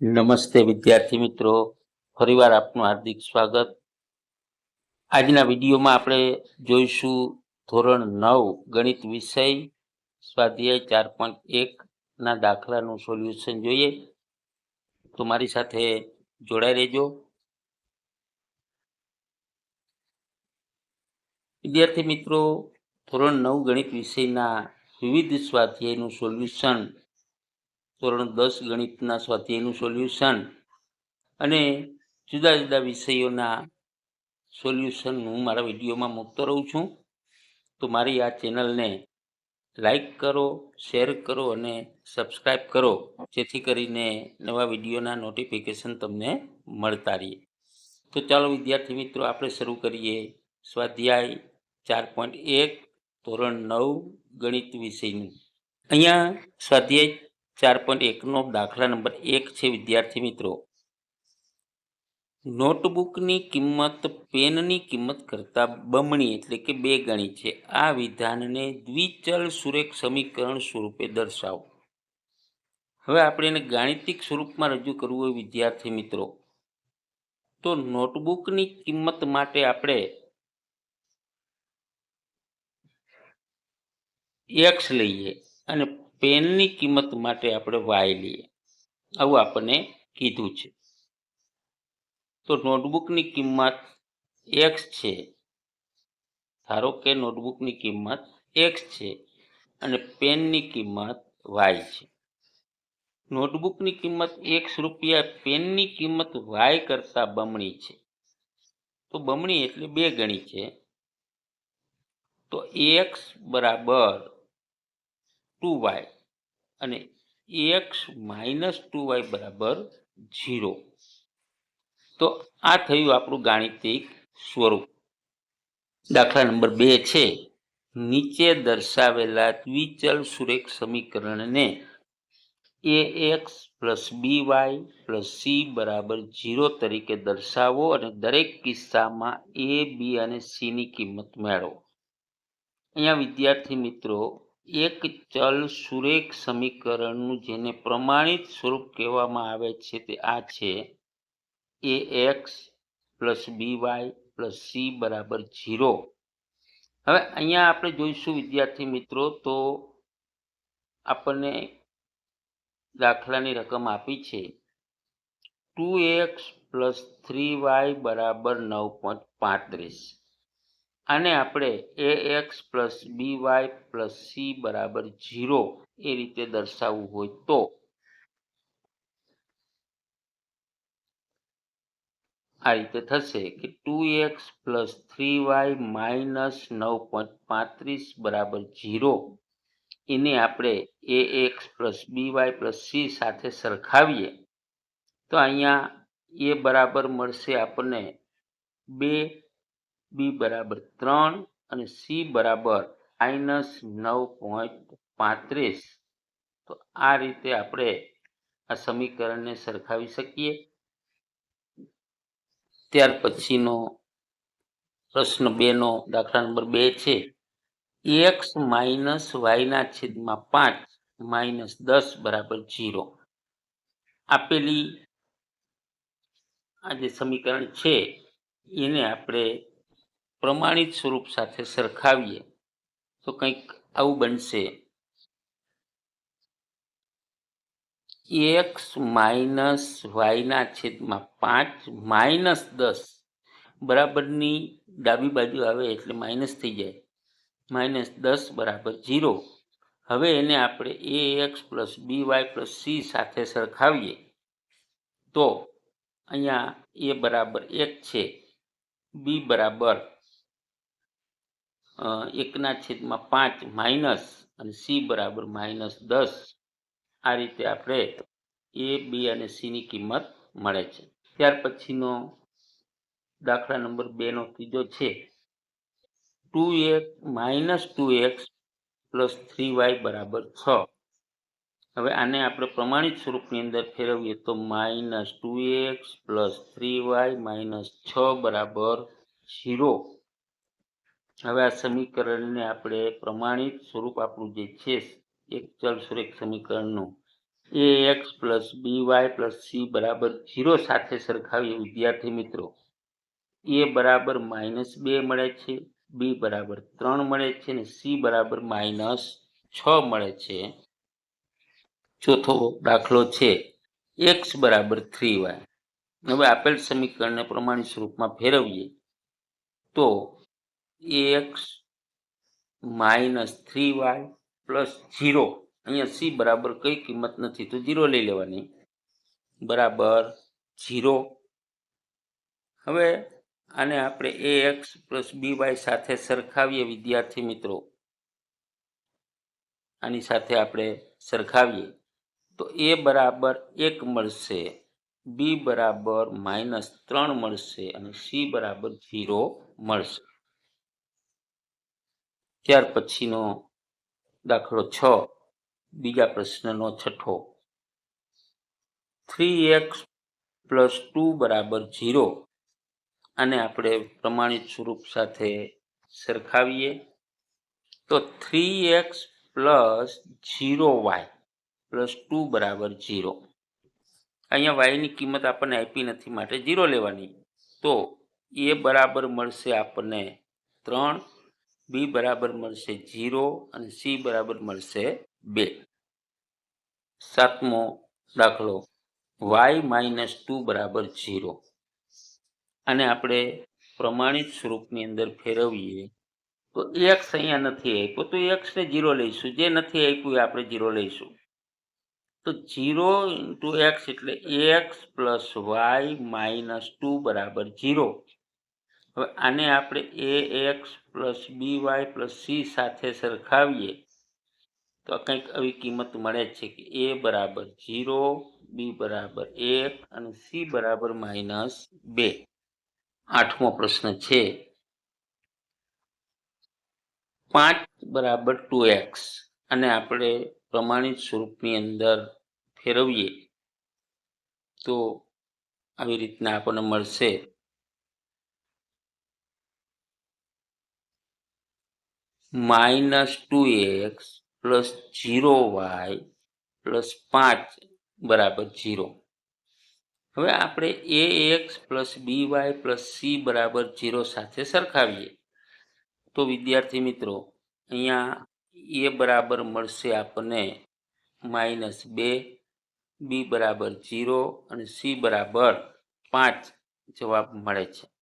નમસ્તે વિદ્યાર્થી મિત્રો. ફરીવાર આપનું હાર્દિક સ્વાગત. આજના વિડીયોમાં આપણે જોઈશું ધોરણ નવ, ગણિત વિષય, સ્વાધ્યાય ચાર પોઈન્ટ એકના દાખલાનું સોલ્યુશન જોઈએ. તો મારી સાથે જોડાઈ રહેજો. વિદ્યાર્થી મિત્રો, ધોરણ નવ ગણિત વિષયના વિવિધ સ્વાધ્યાયનું સોલ્યુશન ધોરણ દસ ગણિતના સ્વાધ્યાયનું સોલ્યુશન અને જુદા જુદા વિષયોના સોલ્યુશન હું મારા વિડીયોમાં મૂકતો રહું છું. તો મારી આ ચેનલને લાઈક કરો, શેર કરો અને સબસ્ક્રાઈબ કરો, જેથી કરીને નવા વિડીયોના નોટિફિકેશન તમને મળતા રહે તો ચાલો વિદ્યાર્થી મિત્રો, આપણે શરૂ કરીએ. સ્વાધ્યાય ચાર પોઈન્ટ એક, ધોરણ નવ ગણિત વિષયનું. અહીંયા સ્વાધ્યાય ચાર પોઈન્ટ એકનો દાખલા નંબર એક છે, વિદ્યાર્થી મિત્રો. નોટબુકની કિંમત પેનની કિંમત કરતાં બમણી એટલે કે બે ગણી છે. આ વિધાનને દ્વિચલ સુરેખ સમીકરણ સ્વરૂપે દર્શાવો. હવે આપણે એને ગાણિતિક સ્વરૂપમાં રજૂ કરવું હોય, વિદ્યાર્થી મિત્રો. તો નોટબુકની કિંમત માટે આપણે એક્સ લઈએ અને પેનની કિંમત માટે આપણે વાય લઈએ. આવું આપણને કીધું છે. તો નોટબુકની કિંમત એક્સ છે. ધારો કે નોટબુકની કિંમત એક્સ છે અને પેનની કિંમત વાય છે. નોટબુકની કિંમત એક્સ રૂપિયા પેનની કિંમત વાય કરતાં બમણી છે. તો બમણી એટલે બે ગણી છે. તો એક્સ બરાબર ટુ વાય અને એક્સ માઇનસ ટુ વાય બરાબર ઝીરો. તો આ થયું આપણું ગાણિતિક સ્વરૂપ. દાખલા નંબર બે છે, નીચે દર્શાવેલા દ્વિચલ સુરેખ સમીકરણને a x plus b y plus c બરાબર ઝીરો તરીકે દર્શાવો અને દરેક કિસ્સામાં એ, બી અને સીની કિંમત મેળવો. અહીંયા વિદ્યાર્થી મિત્રો એક ચલ સુરેખ સમીકરણનું જેને પ્રમાણિત સ્વરૂપ કહેવામાં આવે છે તે આ છે. A x plus b y plus c બરાબર ઝીરો. હવે અહીંયા આપણે જોઈશું, વિદ્યાર્થી મિત્રો, તો આપણને દાખલાની રકમ આપી છે. Two x plus three y બરાબર નવ પોઈન્ટ પાંત્રીસ. આને આપણે a x plus b y plus c બરાબર ઝીરો એ રીતે દર્શાવવું હોય તો. આ રીતે થશે કે two x plus three y minus નવ પોઈન્ટ પાંત્રીસ બરાબર ઝીરો એને આપણે a x plus b y plus c સાથે સરખાવીએ તો અહીંયા એ બરાબર મળશે આપણને બે બી બરાબર ત્રણ અને સી બરાબર માઇનસ નવ પોઈન્ટ પાંત્રીસ. તો આ રીતે આપણે આ સમીકરણને સરખાવી શકીએ. ત્યાર પછીનો પ્રશ્ન બેનો દાખલા નંબર બે છે. એક્સ માઇનસ વાયના છેદમાં પાંચ માઇનસ દસ બરાબર ઝીરો આપેલી આ જે સમીકરણ છે, એને આપણે પ્રમાણિત સ્વરૂપ સાથે સરખાવીએ, તો કંઈક આવું બનશે. એક્સ માઇનસ વાયના છેદમાં પાંચ માઇનસ દસ બરાબરની ડાબી બાજુ આવે એટલે માઇનસ થઈ જાય. માઇનસ દસ બરાબર ઝીરો. હવે એને આપણે a x plus b y plus c સાથે સરખાવીએ, તો અહીંયા એ બરાબર એક છે. બી બરાબર એકના છેદમાં પાંચ માઇનસ અને સી બરાબર માઇનસ દસ. આ રીતે આપણે એ, બી અને સીની કિંમત મળે છે. ત્યાર પછીનો દાખલા નંબર બેનો ત્રીજો છે. Two x minus two x plus three y બરાબર છ. હવે આને આપણે પ્રમાણિત સ્વરૂપની અંદર ફેરવીએ તો minus two x plus three y minus છ બરાબર ઝીરો. હવે આ સમીકરણને આપણે પ્રમાણિત સ્વરૂપ આપણું જે છે, એક ચલ સુરેખ સમીકરણનું, a x plus b y plus c બરાબર ઝીરો સાથે સરખાવીએ, વિદ્યાર્થી મિત્રો. એ બરાબર માઇનસ બે મળે છે બી બરાબર ત્રણ મળે છે અને સી બરાબર માઇનસ છ મળે છે. ચોથો દાખલો છે એક્સ બરાબર થ્રી વાય હવે આપેલ સમીકરણને પ્રમાણિત સ્વરૂપમાં ફેરવીએ. તો x minus three y plus zero અહીંયા સી બરાબર કઈ કિંમત નથી, તો ઝીરો લઈ લેવાની. બરાબર ઝીરો હવે આને આપણે a x plus b y સાથે સરખાવીએ વિદ્યાર્થી મિત્રો. આની સાથે આપણે સરખાવીએ. તો એ બરાબર એક મળશે બી બરાબર માઇનસ ત્રણ મળશે અને સી બરાબર ઝીરો મળશે. ત્યાર પછીનો દાખલો છ, બીજા પ્રશ્નનો છઠ્ઠો. થ્રી એક્સ પ્લસ ટુ બરાબર ઝીરો આને આપણે પ્રમાણિત સ્વરૂપ સાથે સરખાવીએ તો three x plus zero y plus two બરાબર ઝીરો અહીંયા વાયની કિંમત આપણને આપી નથી, માટે ઝીરો લેવાની. તો એ બરાબર મળશે આપણને ત્રણ બી બરાબર મળશે ઝીરો અને સી બરાબર મળશે બે. સાતમો દાખલો, વાય માઇનસ ટુ બરાબર ઝીરો અને આપણે પ્રમાણિત સ્વરૂપની અંદર ફેરવીએ, તો એક્સ અહીંયા નથી આપ્યો, તો એક્સને ઝીરો લઈશું. જે નથી આપ્યું એ આપણે ઝીરો લઈશું. તો ઝીરો ઇન્ટુ એક્સ એટલે x plus y minus two બરાબર ઝીરો હવે આને આપણે a x plus b y plus c સાથે સરખાવીએ તો કંઈક આવી કિંમત મળે છે કે એ બરાબર ઝીરો બી બરાબર એક અને સી બરાબર માઇનસ બે. આઠમો પ્રશ્ન છે. પાંચ બરાબર ટુ એક્સ અને આપણે પ્રમાણિત સ્વરૂપની અંદર ફેરવીએ તો આવી રીતના આપણને મળશે. Minus two x plus zero y plus પાંચ બરાબર જીરો હવે આપણે a x plus b y plus c બરાબર જીરો સાથે સરખાવીએ. તો વિદ્યાર્થી મિત્રો, અહીંયા એ બરાબર મળશે આપણને માઇનસ બે, બી બરાબર જીરો અને સી બરાબર પાંચ જવાબ મળે છે.